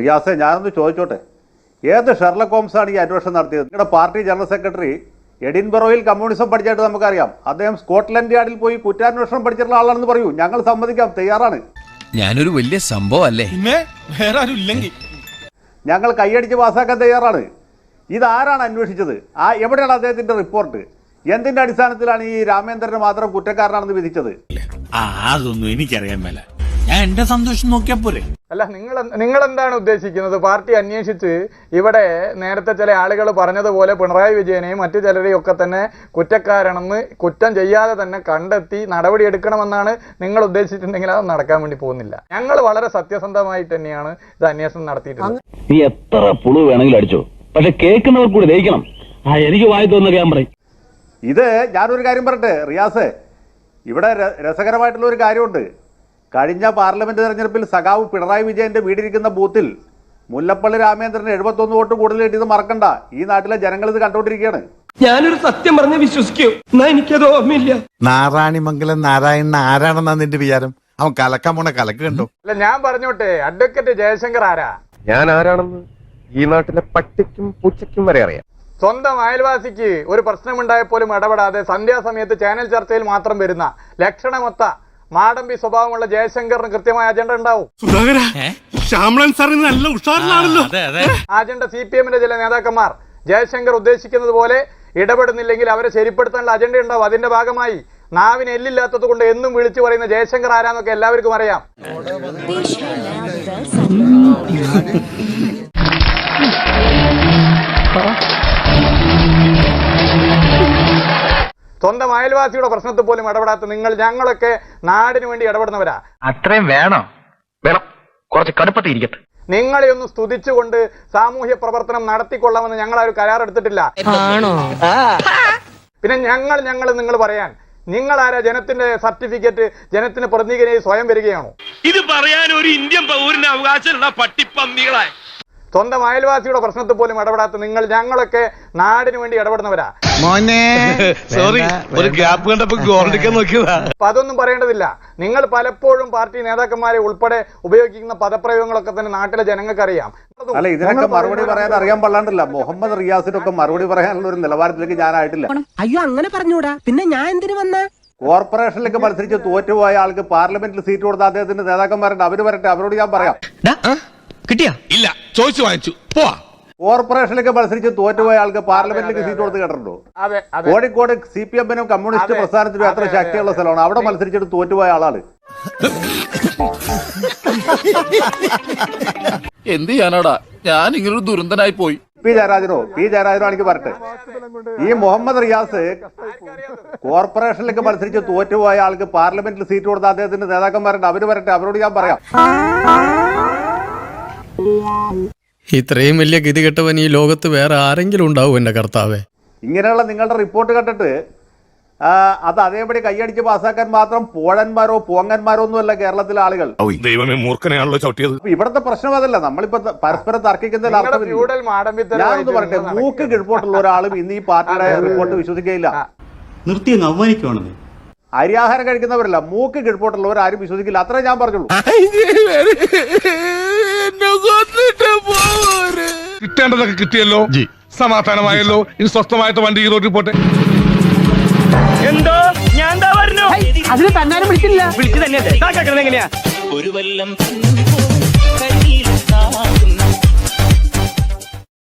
റിയാസെ ഞാനൊന്ന് ചോദിച്ചോട്ടെ. ഏത് ഷെർലക് ഹോംസാണ് ഈ അന്വേഷണം നടത്തിയത്? നിങ്ങളുടെ പാർട്ടി ജനറൽ സെക്രട്ടറി എഡിൻബറോയിൽ കമ്മ്യൂണിസം പഠിച്ചായിട്ട് നമുക്കറിയാം. അദ്ദേഹം സ്കോട്ട്ലൻഡ് യാർഡിൽ പോയി കുറ്റാന്വേഷണം പഠിച്ചിട്ടുള്ള ആളാണെന്ന് പറയൂ. ഞങ്ങൾ സമ്മതിക്കാം തയ്യാറാണ്. ഞാനൊരു വലിയ സംഭവം അല്ലേ? പിന്നെ വേറെ ആരും ഇല്ലെങ്കിൽ ഞങ്ങൾ കൈയടിച്ച് പാസ്സാക്കാൻ തയ്യാറാണ്. ഇതാരാണ് അന്വേഷിച്ചത്? ആ എവിടെയാണ് അദ്ദേഹത്തിന്റെ റിപ്പോർട്ട്? എന്തിന്റെ അടിസ്ഥാനത്തിലാണ് ഈ രാമേന്ദ്രനെ മാത്രം കുറ്റക്കാരനാണെന്ന് വിധിച്ചത്? ആ അതൊന്നും എനിക്കറിയാൻ മേല. ഞാൻ എന്റെ സന്തോഷം നോക്കിയാ പോരെ. അല്ല നിങ്ങൾ നിങ്ങൾ എന്താണ് ഉദ്ദേശിക്കുന്നത്? പാർട്ടി അന്വേഷിച്ച് ഇവിടെ നേരത്തെ ചില ആളുകൾ പറഞ്ഞതുപോലെ പിണറായി വിജയനെയും മറ്റു ചിലരെയും ഒക്കെ തന്നെ കുറ്റക്കാരാണെന്ന് കുറ്റം ചെയ്യാതെ തന്നെ കണ്ടെത്തി നടപടി എടുക്കണമെന്നാണ് നിങ്ങൾ ഉദ്ദേശിച്ചിട്ടുണ്ടെങ്കിൽ അത് നടക്കാൻ വേണ്ടി പോകുന്നില്ല. ഞങ്ങൾ വളരെ സത്യസന്ധമായിട്ട് തന്നെയാണ് ഇത് അന്വേഷണം നടത്തിയിട്ടുള്ളത്. നീ എത്ര പുളു വേണമെങ്കിലും അടിച്ചോ. പക്ഷെ കേൾക്കുന്നവർ കൂടി ദഹിക്കണം. ആ എനിക്ക് വായി തോന്നുന്ന ഞാൻ പറയും. ഇത് ഞാനൊരു കാര്യം പറട്ടെ റിയാസ്. ഇവിടെ രസകരമായിട്ടുള്ള ഒരു കാര്യമുണ്ട്. കഴിഞ്ഞ പാർലമെന്റ് തെരഞ്ഞെടുപ്പിൽ സഖാവ് പിണറായി വിജയന്റെ വീടിരിക്കുന്ന ബൂത്തിൽ മുല്ലപ്പള്ളി രാമേന്ദ്രന് എഴുപത്തൊന്ന് വോട്ട് കൂടുതൽ കിട്ടിയത് മറക്കണ്ട. ഈ നാട്ടിലെ ജനങ്ങൾ ഇത് കണ്ടോണ്ടിരിക്കുകയാണ് ഞാനൊരു സത്യം പറഞ്ഞ് വിശ്വസിക്കൂ. എനിക്കത് ഓർമ്മയില്ല. നാരായണിമംഗലം നാരായണൻ ആരാണെന്നാ നിന്റെ വിചാരം? അവൻ കലക്കാൻ പോണ കലക്ക് കണ്ടോ? അല്ല ഞാൻ പറഞ്ഞോട്ടെ അഡ്വക്കേറ്റ് ജയശങ്കർ ആരാ? ഞാൻ ആരാണെന്ന് ഈ നാട്ടിലെ പട്ടിക്കും പൂച്ചയ്ക്കും വരെ അറിയാം. സ്വന്തം അയൽവാസിക്ക് ഒരു പ്രശ്നമുണ്ടായപ്പോലും ഇടപെടാതെ സന്ധ്യാസമയത്ത് ചാനൽ ചർച്ചയിൽ മാത്രം വരുന്ന ലക്ഷണമൊത്ത മാടമ്പി സ്വഭാവമുള്ള ജയശങ്കറിന് കൃത്യമായ അജണ്ട ഉണ്ടാവും. സുധാകര ശ്യാമളൻ സാറിന് നല്ല ഉഷാറിലാണല്ലോ. അതെ അതെ. അജണ്ട സി പി എമ്മിന്റെ ചില നേതാക്കന്മാർ. ജയശങ്കർ ഉദ്ദേശിക്കുന്നത് പോലെ ഇടപെടുന്നില്ലെങ്കിൽ അവരെ ശരിപ്പെടുത്താനുള്ള അജണ്ട ഉണ്ടാവും. അതിന്റെ ഭാഗമായി നാവിന് എല്ലില്ലാത്തത് കൊണ്ട് എന്നും വിളിച്ചു പറയുന്ന ജയശങ്കർ ആരാന്നൊക്കെ എല്ലാവർക്കും അറിയാം. സ്വന്തം അയൽവാസിയുടെ പ്രശ്നത്തിൽ പോലും ഇടപെടാത്ത നിങ്ങൾ ഞങ്ങളൊക്കെ നാടിനു വേണ്ടി ഇടപെടുന്നവരാ. അത്രയും വേണം. വേണം. കുറച്ച് കടുപ്പത്തിരിക്കും ഇരിക്കട്ടെ. നിങ്ങളെ ഒന്ന് സ്തുതിച്ചുകൊണ്ട് സാമൂഹ്യ പ്രവർത്തനം നടത്തിക്കൊള്ളാമെന്ന് ഞങ്ങൾ ആ ഒരു കരാർ എടുത്തിട്ടില്ല. പിന്നെ ഞങ്ങൾ ഞങ്ങൾ നിങ്ങൾ പറയാൻ നിങ്ങൾ ആരാ ജനത്തിന്റെ സർട്ടിഫിക്കറ്റ് ജനത്തിന് പ്രതിനിധിയായി സ്വയം വരികയാണോ? ഇത് പറയാൻ ഒരു ഇന്ത്യൻ പൗരന് അവകാശമുള്ള പട്ടിപ്പന്നികളെ സ്വന്തം അയൽവാസിയുടെ പ്രശ്നത്തിൽ പോലും ഇടപെടാത്ത നിങ്ങൾ ഞങ്ങളൊക്കെ നാടിന് വേണ്ടി ഇടപെടുന്നവരാ. മോനെ സോറി ഒരു ഗ്യാപ്പ് കണ്ടപ്പോ ഗോൾഡിക്കാൻ നോക്കിയതാ. അപ്പൊ അതൊന്നും പറയേണ്ടതില്ല. നിങ്ങൾ പലപ്പോഴും പാർട്ടി നേതാക്കന്മാരെ ഉൾപ്പെടെ ഉപയോഗിക്കുന്ന പദപ്രയോഗങ്ങളൊക്കെ തന്നെ നാട്ടിലെ ജനങ്ങൾക്ക് അറിയാം അല്ല ഇതിനൊക്കെ മറുപടി പറയാൻ അറിയാൻ പാടില്ല മുഹമ്മദ് റിയാസിനൊക്കെ മറുപടി പറയാനുള്ള ഒരു നിലവാരത്തിലേക്ക് ഞാനായിട്ടില്ല. അയ്യോ അങ്ങനെ പറഞ്ഞൂടാ. പിന്നെ ഞാൻ എന്തിനു വന്ന? കോർപ്പറേഷനിലേക്ക് മത്സരിച്ച് തോറ്റുപോയ ആൾക്ക് പാർലമെന്റിൽ സീറ്റ് കൊടുത്ത അദ്ദേഹത്തിന്റെ നേതാക്കന്മാരുണ്ട്. അവർ വരട്ടെ അവരോട് ഞാൻ പറയാം. കിട്ടിയാ? ഇല്ല. ചോദിച്ചു വാങ്ങിച്ചു. പോവാ. കോർപ്പറേഷനിലേക്ക് മത്സരിച്ച് തോറ്റുപോയ ആൾക്ക് പാർലമെന്റിലേക്ക് സീറ്റ് കൊടുത്ത് കേട്ടിട്ടുണ്ടോ? അതെ അതെ. കോഴിക്കോട് സി പി എമ്മിനും കമ്മ്യൂണിസ്റ്റ് പ്രസ്ഥാനത്തിനും എത്ര ശക്തിയുള്ള സ്ഥലമാണ്? അവിടെ മത്സരിച്ചിട്ട് തോറ്റുപോയ ആളാണ്. എന്ത് ചെയ്യാനാടാ? ഞാൻ ഇങ്ങനൊരു ദുരന്തനായി പോയി. പി ജയരാജനോ പി ജയരാജനോ എനിക്ക് പറട്ടെ ഈ മുഹമ്മദ് റിയാസ് കോർപ്പറേഷനിലേക്ക് മത്സരിച്ച് തോറ്റുപോയ ആൾക്ക് പാർലമെന്റിൽ സീറ്റ് കൊടുത്ത അദ്ദേഹത്തിന്റെ നേതാക്കന്മാരുണ്ട്. അവർ വരട്ടെ അവരോട് ഞാൻ പറയാം. ഇത്രയും വലിയ ഗതി കെട്ടവൻ ഈ ലോകത്ത് വേറെ ആരെങ്കിലും ഉണ്ടാവും എന്റെ കർത്താവേ. ഇങ്ങനെയുള്ള നിങ്ങളുടെ റിപ്പോർട്ട് കണ്ടിട്ട് അത് അതേപടി കൈയടിച്ച് പാസ്സാക്കാൻ മാത്രം പോഴന്മാരോ പോങ്ങന്മാരോ ഒന്നുമല്ല കേരളത്തിലെ ആളുകൾ. ദൈവമേ മൂർഖനെയാണല്ലോ ചവിട്ടിയത്. ഇവിടുത്തെ പ്രശ്നം അതല്ല. നമ്മളിപ്പോ പരസ്പരം തർക്കിക്കുന്നതിൽ അർത്ഥമില്ല ഞാനൊന്ന് പറയട്ടെ മൂക്ക് കിഴപ്പോട്ടുള്ള ഒരാളും ഇന്ന് ഈ പാർട്ടിയുടെ റിപ്പോർട്ട് വിശ്വസിക്കുകയില്ല. നിർത്തി അവമാനിക്കുവാണെന്നേ. അരിയാഹാരം കഴിക്കുന്നവരല്ല മൂക്ക് കിഴപ്പോട്ടുള്ളവർ ആരും വിശ്വസിക്കില്ല. അത്രേ ഞാൻ പറഞ്ഞുള്ളൂ. കിട്ടേണ്ടതൊക്കെ കിട്ടിയല്ലോ. സമാധാനമായല്ലോ. ഇനി സ്വസ്ഥമായിട്ട് വണ്ടി ഈ റോഡിൽ പോട്ടെ. എന്തോ? ഞാൻ എന്താ പറഞ്ഞു? അതിന് തന്നാലും വിളിച്ചില്ല. വിളിച്ചു തന്നെ എങ്ങനെയാ? ഒരു വല്ലം കയ്യിൽ